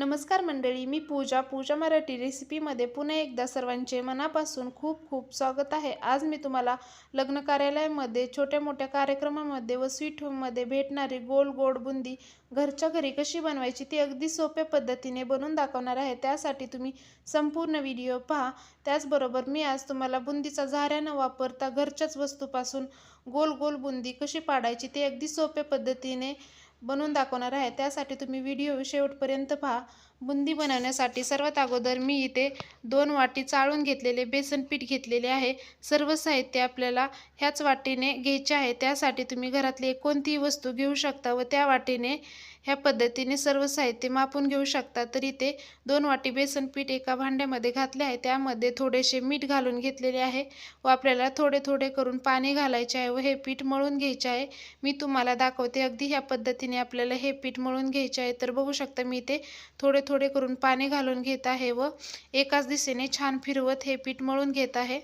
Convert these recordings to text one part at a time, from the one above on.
नमस्कार मंडळी मी पूजा. पूजा मराठी रेसिपीमध्ये पुन्हा एकदा सर्वांचे मनापासून खूप खूप स्वागत आहे. आज मी तुम्हाला लग्न कार्यालयामध्ये छोट्या मोठ्या कार्यक्रमामध्ये व स्वीट होममध्ये भेटणारी गोल गोड बुंदी घरच्या घरी कशी बनवायची ती अगदी सोप्या पद्धतीने बनवून दाखवणार आहे. त्यासाठी तुम्ही संपूर्ण व्हिडिओ पहा. त्याचबरोबर मी आज तुम्हाला बुंदीचा झाऱ्या न वापरता घरच्याच वस्तूपासून गोल गोल बुंदी कशी पाडायची ते अगदी सोप्या पद्धतीने बनवून दाखवणार आहे. त्यासाठी तुम्ही व्हिडिओ शेवटपर्यंत पहा. बुंदी बनवण्यासाठी सर्वात अगोदर मी इथे दोन वाटी चाळून घेतलेले बेसन पीठ घेतलेले आहे. सर्व साहित्य आपल्याला ह्याच वाटीने घ्यायचे आहे. त्यासाठी तुम्ही घरातली कोणतीही वस्तू घेऊ शकता व त्या वाटीने ह्या पद्धतीने सर्व साहित्य मापून घेऊ शकता. तर इथे दोन वाटी बेसन पीठ एका भांड्यामध्ये घातले आहे. त्यामध्ये थोडेसे मीठ घालून घेतलेले आहे. व आपल्याला थोडे थोडे करून पाणी घालायचे आहे व हे पीठ मळून घ्यायचे आहे. मी तुम्हाला दाखवते. अगदी ह्या पद्धतीने आपल्याला हे पीठ मळून घ्यायचे आहे. तर बघू शकता मी इथे थोडे थोडे करून पाणी घालून घेत आहे व एकाच दिशेने छान फिरवत हे पीठ मळून घेत आहे.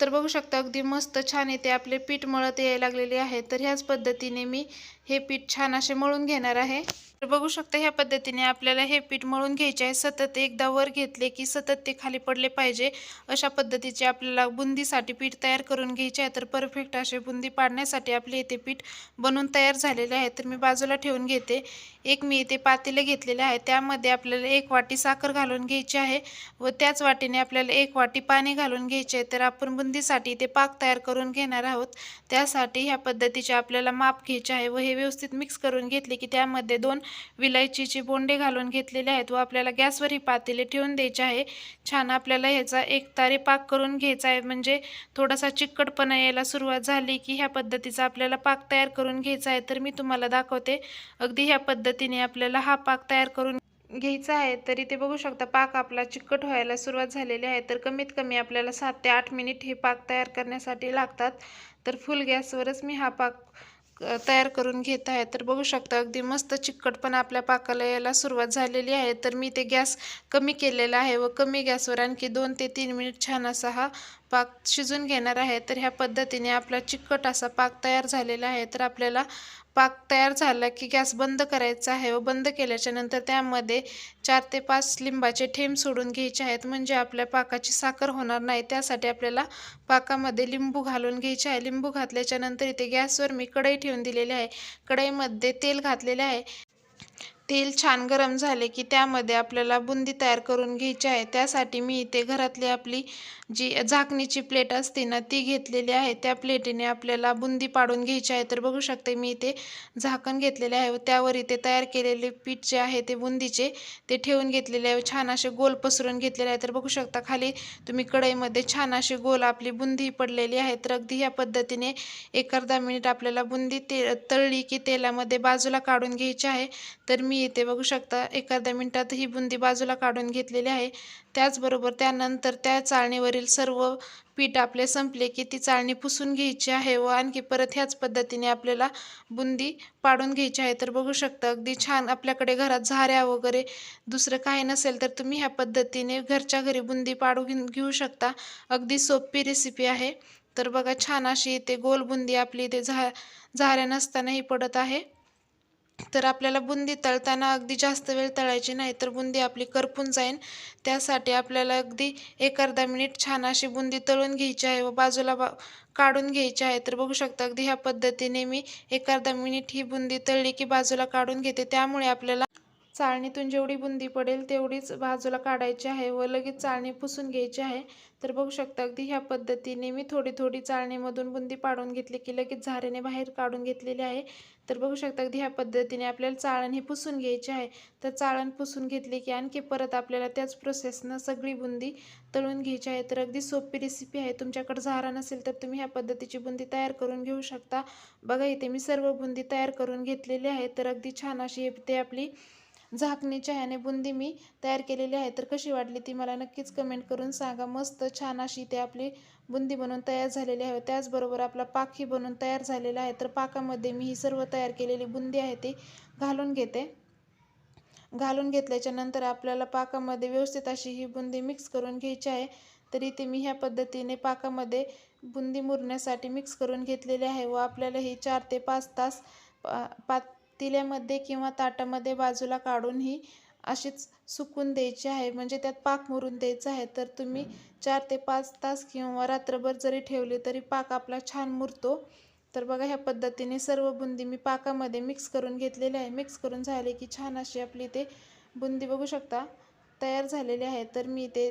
तर बघू शकता अगदी मस्त छान येते आपले पीठ मळत यायला लागलेले आहे. तर ह्याच पद्धतीने मी हे पीठ छान असे मळून घेणार आहे. तर बघू शकता ह्या पद्धतीने आपल्याला हे पीठ मळून घ्यायचे आहे. सतत एकदा वर घेतले की सतत ते खाली पडले पाहिजे. अशा पद्धतीचे आपल्याला बुंदीसाठी पीठ तयार करून घ्यायचे आहे. तर परफेक्ट असे बुंदी पाडण्यासाठी आपले इथे पीठ बनवून तयार झालेले आहे. तर मी बाजूला ठेवून घेते. एक मी इथे पातेले घेतलेले आहे. त्यामध्ये आपल्याला एक वाटी साखर घालून घ्यायची आहे व त्याच वाटीने आपल्याला एक वाटी पाणी घालून घ्यायचे आहे. तर आपण बुंदीसाठी ते पाक तयार करून घेणार आहोत. त्यासाठी ह्या पद्धतीचे आपल्याला माप घ्यायचे आहे व हे व्यवस्थित मिक्स करून घेतले की त्यामध्ये दोन विलायचीचे बोंडे घालून घेतलेले आहेत व आपल्याला गॅसवर ही पातेले ठेवून द्यायचे आहे. छान आपल्याला ह्याचा एक तारे पाक करून घ्यायचा आहे. म्हणजे थोडासा चिकटपणा यायला सुरुवात झाली की ह्या पद्धतीचा आपल्याला पाक तयार करून घ्यायचा आहे. तर मी तुम्हाला दाखवते. अगदी ह्या पद्धतीने आपल्याला हा पाक तयार करून घ्यायचा आहे तरी ते बघू शकता पाक आपला चिकट व्हायला सुरुवात झालेली आहे. तर कमीत कमी आपल्याला सात ते आठ मिनिट हे पाक तयार करण्यासाठी लागतात. तर फुल गॅसवरच मी हा पाक तयार करून घेत आहे. तर बघू शकता अगदी मस्त चिकटपणा आपल्या पाकाला यायला सुरुवात झालेली आहे. तर मी ते गॅस कमी केलेला आहे व कमी गॅसवर आणखी दोन ते तीन मिनिट छान असा हा पाक शिजून घेणार आहे तर ह्या पद्धतीने आपला चिकट असा पाक तयार झालेला आहे. तर आपल्याला पाक तयार झाला की गॅस बंद करायचा आहे व बंद केल्याच्यानंतर त्यामध्ये चार ते पाच लिंबाचे ठेंब सोडून घ्यायचे आहेत. म्हणजे आपल्या पाकाची साखर होणार नाही. त्यासाठी आपल्याला पाकामध्ये लिंबू घालून घ्यायचे आहे. लिंबू घातल्याच्या नंतर इथे गॅसवर मी कढई ठेवून दिलेली आहे. कढईमध्ये तेल घातलेले आहे. तेल छान गरम झाले की त्यामध्ये आपल्याला बुंदी तयार करून घ्यायची आहे. त्यासाठी मी इथे घरातली आपली जी झाकणीची प्लेट असते ना ती घेतलेली आहे. त्या प्लेटीने आपल्याला बुंदी पाडून घ्यायची आहे. तर बघू शकते मी इथे झाकण घेतलेले आहे व त्यावर इथे तयार केलेले पीठ जे आहे ते बुंदीचे ते ठेवून घेतलेले आहे छान असे गोल पसरून घेतलेले आहे. तर बघू शकता खाली तुम्ही कढईमध्ये छान अशी गोल आपली बुंदी पडलेली आहे. तर अगदी ह्या पद्धतीने एक अर्धा मिनिट आपल्याला बुंदी ते तळली की तेलामध्ये बाजूला काढून घ्यायची आहे. तर मी इथे बघू शकता एखाद्या मिनटात मिनिटात ही बुंदी बाजूला काढून घेतलेली आहे. त्याचबरोबर त्यानंतर त्या चाळणीवरील सर्व पीठ आपले संपले की ती चाळणी पुसून घ्यायची आहे व आणखी परत ह्याच पद्धतीने आपल्याला बुंदी पाडून घ्यायची आहे. तर बघू शकता अगदी छान आपल्याकडे घरात झाऱ्या वगैरे दुसरं काही नसेल तर तुम्ही ह्या पद्धतीने घरच्या घरी बुंदी पाडून घेऊ शकता. अगदी सोपी रेसिपी आहे. तर बघा छान अशी इथे गोल बुंदी आपली इथे झा झाऱ्या नसतानाही पडत आहे. तर आपल्याला बुंदी तळताना अगदी जास्त वेळ तळायची नाही तर बुंदी आपली करपून जाईल त्यासाठी आपल्याला अगदी एक अर्धा मिनिट छान अशी बुंदी तळून घ्यायची आहे व बाजूला बा काढून घ्यायची आहे. तर बघू शकता अगदी ह्या पद्धतीने मी एक अर्धा मिनिट ही बुंदी तळली की बाजूला काढून घेते. त्यामुळे आपल्याला चाळणीतून जेवढी बुंदी पडेल तेवढीच बाजूला काढायची आहे व लगेच चाळणी पुसून घ्यायची आहे. तर बघू शकता अगदी ह्या पद्धतीने मी थोडी थोडी चाळणीमधून बुंदी पाडून घेतली की लगेच झारेने बाहेर काढून घेतलेली आहे. तर बघू शकता अगदी ह्या पद्धतीने आपल्याला चाळण ही पुसून घ्यायची आहे. तर चाळण पुसून घेतली की आणखी परत आपल्याला त्याच प्रोसेसनं सगळी बुंदी तळून घ्यायची आहे. तर अगदी सोपी रेसिपी आहे. तुमच्याकडे झारा नसेल तर तुम्ही ह्या पद्धतीची बुंदी तयार करून घेऊ शकता. बघा इथे मी सर्व बुंदी तयार करून घेतलेली आहे. तर अगदी छान अशी ते आपली झाकणीच्या ह्याने बुंदी मी तयार केलेली आहे. तर कशी वाटली ती मला नक्कीच कमेंट करून सांगा. मस्त छान अशी ते आपली बुंदी बनवून तयार झालेली आहे. त्याचबरोबर आपला पाकही बनवून तयार झालेला आहे. तर पाकामध्ये मी ही सर्व तयार केलेली बुंदी आहे ती घालून घेते. घालून घेतल्याच्या नंतर आपल्याला पाकामध्ये व्यवस्थित अशी ही बुंदी मिक्स करून घ्यायची आहे. तरी ते मी ह्या पद्धतीने पाकामध्ये बुंदी मुरण्यासाठी मिक्स करून घेतलेली आहे व आपल्याला ही चार ते पाच तास पाच तिल्यामध्ये किंवा ताटामध्ये बाजूला काढून ही अशीच सुकून द्यायची आहे. म्हणजे त्यात पाक मुरून द्यायचा आहे. तर तुम्ही चार ते पाच तास किंवा रात्रभर जरी ठेवली तरी पाक आपला छान मुरतो. तर बघा ह्या पद्धतीने सर्व बुंदी मी पाकामध्ये मिक्स करून घेतलेली आहे. मिक्स करून झाले की छान अशी आपली ते बुंदी बघू शकता तयार झालेली आहे. तर मी ते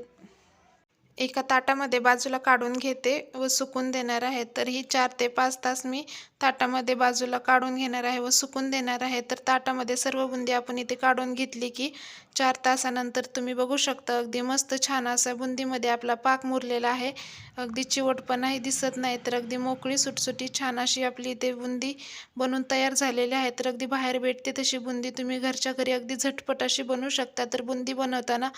एका ताटामध्ये बाजूला काढून घेते व सुकून देणार आहे. तर ही चार ते पाच तास मी ताटामध्ये बाजूला काढून घेणार आहे व सुकून देणार आहे. तर ताटामध्ये सर्व बुंदी आपण इथे काढून घेतली की चार तासानंतर तुम्ही बघू शकता. अगदी मस्त छान असा बुंदीमध्ये आपला पाक मुरलेला आहे. अगदी चिवटपणाही दिसत नाही. तर अगदी मोकळी सुटसुटी छान अशी आपली इथे बुंदी बनून तयार झालेली आहे. तर अगदी बाहेर भेटते तशी बुंदी तुम्ही घरच्या घरी अगदी झटपट अशी बनवू शकता. तर बुंदी बनवताना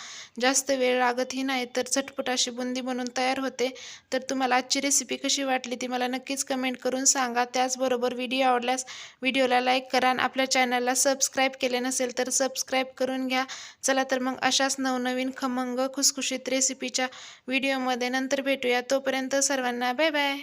जास्त वेळ लागतही नाही. तर झटपट अशी बुंदी बनून तयार होते. तर तुम्हाला आजची रेसिपी कशी वाटली ती मला नक्कीच कमेंट करून सांगा. त्याचबरोबर व्हिडिओ आवडल्यास व्हिडिओला लाईक करा आणि आपल्या चॅनलला सबस्क्राईब केले नसेल तर सबस्क्राईब करून घ्या. चला तर मग अशाच नवनवीन खमंग खुसखुशीत रेसिपीच्या व्हिडिओमध्ये नंतर भेटूया. तोपर्यंत सर्वांना बाय बाय